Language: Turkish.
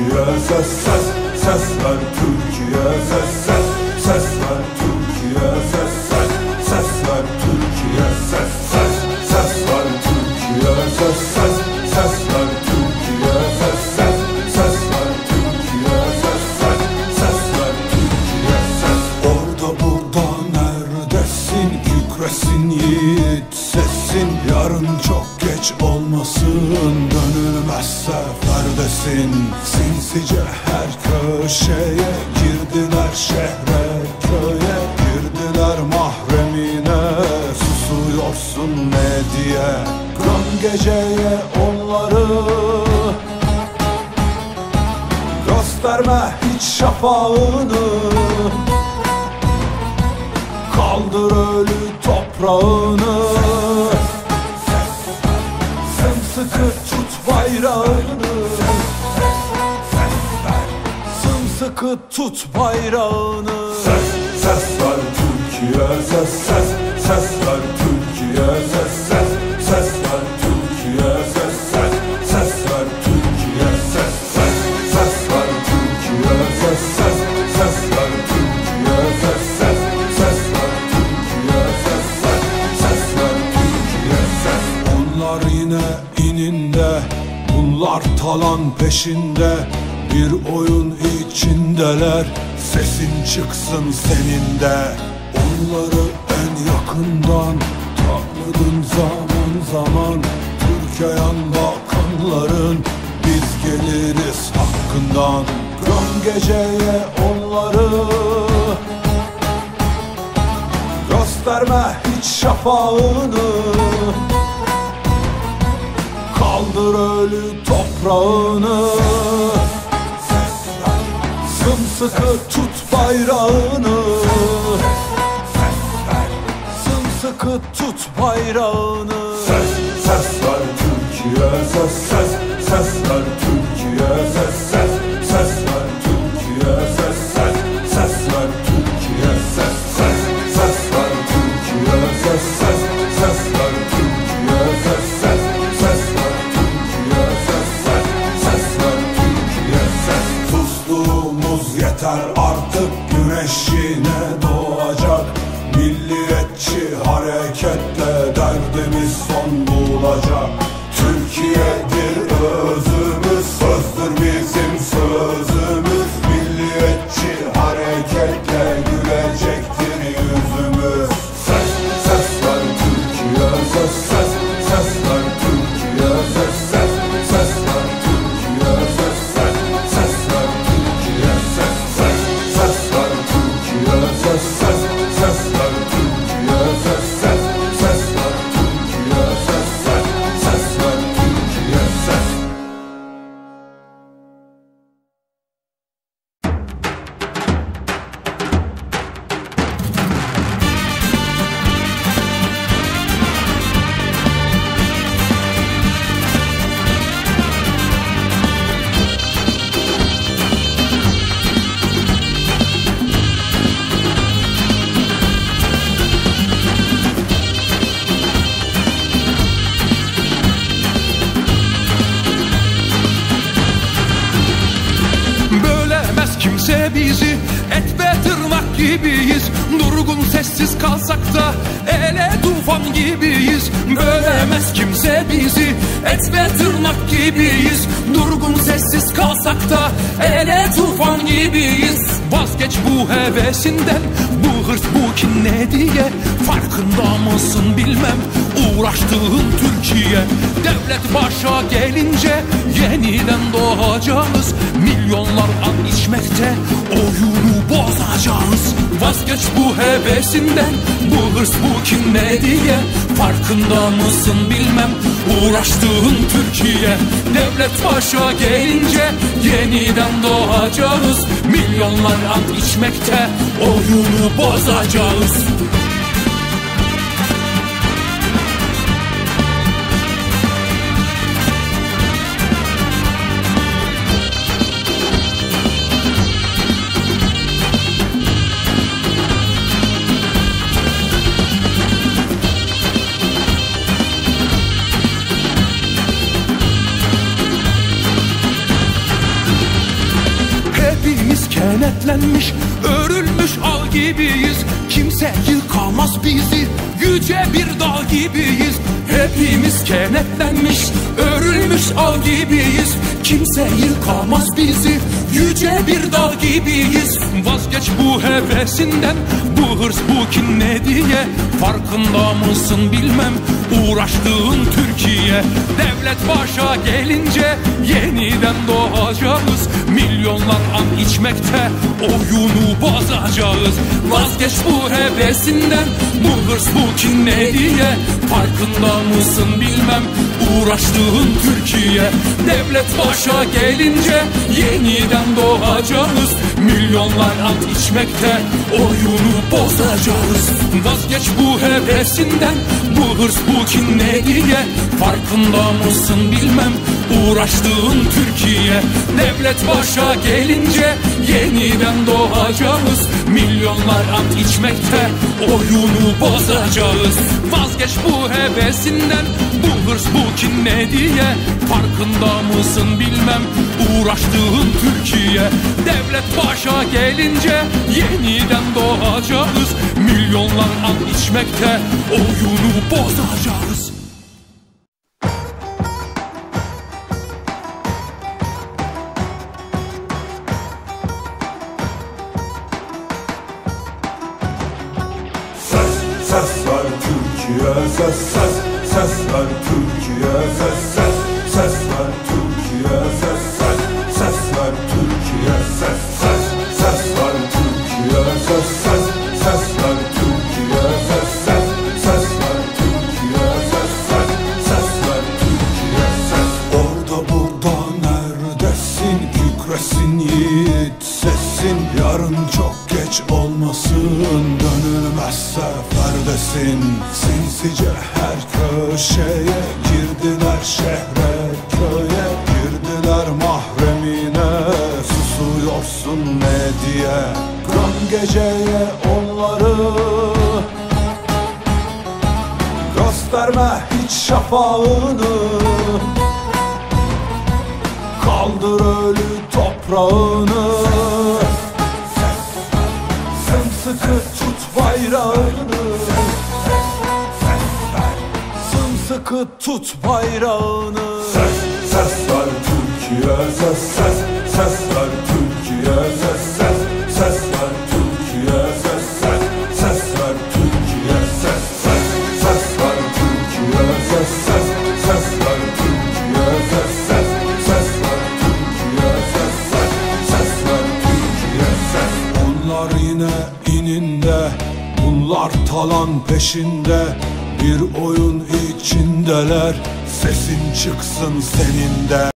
Türkiye ses ses ses ver Türkiye ses ses ses ver Türkiye ses ses ses ver Türkiye ses ses ses ver Türkiye ses ses ses ver Türkiye ses ses ses ver Türkiye ses ses ses ver Türkiye ses. Orada burada neredesin? Kükresin yiğit sesin. Yarın çok geç olmasın. Dönülmez seferdesin Sinsice her köşeye girdiler şehre köye Girdiler mahremine. Susuyorsun ne diye? Göm geceye onları. Gösterme hiç şafağını. Kaldır ölü toprağını. Sımsıkı tut bayrağını Sımsıkı tut bayrağını. Ses ses ver Türkiye ses ses ses ver Türkiye ses ses ses ver Türkiye ses ses ses ver Türkiye ses ses ses ver Türkiye ses ses ses ver Türkiye ses ses ses ver Türkiye ses ses ses ver Türkiye ses. Onlar yine ininde Bunlar talan peşinde Bir oyun içindeler Sesin çıksın senin de. Onları en yakından Tanıdın zaman zaman. Türkiye'yan bakanların Biz geliriz hakkından. Göm geceye onları Gösterme hiç şafağını. Kaldır ölü toprağını Sımsıkı tut bayrağını. Sımsıkı tut bayrağını. Ses ses ver Türkiye ses ses ses ver Türkiye Bölemez gibiyiz. Durgun sessiz kalsak da Ele tufan gibiyiz. Bölemez kimse bizi. Et ve tırnak gibiyiz. Durgun sessiz kalsak da Ele tufan gibiyiz. Vazgeç bu hevesinden. Bu hırs bu kin ne diye? Farkında mısın bilmem. Uğraştığın Türkiye. Devlet başa gelince Yeniden doğacağız. Milyonlar an içmekte. Oyunu bozacağız Vazgeç bu hevesinden Bu hırs bu kim ne diye? Farkında mısın bilmem Uğraştığın Türkiye. Devlet başa gelince Yeniden doğacağız. Milyonlar an içmekte Oyunu bozacağız kenetlenmiş Örülmüş al gibiyiz. Kimse yıkamaz bizi Yüce bir dağ gibiyiz. Hepimiz kenetlenmiş Örülmüş al gibiyiz. Kimse yıkamaz bizi Yüce bir dağ gibiyiz. Vazgeç bu hevesinden Bu hırs bu kin ne diye. Farkında mısın bilmem Uğraştığın Türkiye. Devlet başa gelince Yeniden doğacağız Milyonlar an içmekte Oyunu bozacağız. Vazgeç bu hevesinden Bu hırs bu kin ne diye? Farkında mısın bilmem Uğraştığın Türkiye. Devlet başa gelince Yeniden doğacağız. Milyonlar ant içmekte Oyunu bozacağız. Vazgeç bu hevesinden Bu hırs bu kin ne diye? Farkında mısın bilmem Uğraştığın Türkiye Devlet başa gelince Yeniden doğacağız. Milyonlar ant içmekte Oyunu bozacağız. Vazgeç bu hevesinden Bu hırs bu kin ne diye? Farkında mısın bilmem. Uğraştığın Türkiye Devlet başa gelince Yeniden doğacağız. Milyonlar ant içmekte Oyunu bozacağız ses, ses, ses ver Türkiye. Ses, ses, ses ver Türkiye. Ses, ses, ses ver Türkiye. Ses, ses, ses ver Türkiye. Ses, ses, ses ver Türkiye. Ses, ses, ses ver Türkiye. Ses, ses, ses ver Türkiye. Ses. Orada burada neredesin? Kükresin yiğit sesin. Yarın çok geç olmasın. Dönülmezse ferdesin Sinsice her köşeye girdiler şehre köye Girdiler mahremine. Susuyorsun ne diye? Kan geceye onları. Gösterme hiç şafağını. Kaldır ölü toprağını Sımsıkı tut bayrağını Ses, ses ver Türkiye ses, ses, ses ver Türkiye ses, ses, ses ver Türkiye ses, ses, ses ver Türkiye ses, ses, ses ver Türkiye ses, ses, ses ver Türkiye ses, ses, ses ver Türkiye ses, ses, ses ver Türkiye ses. Onlar yine ininde Bunlar talan peşinde Bir oyun içindeler Sesin çıksın senin de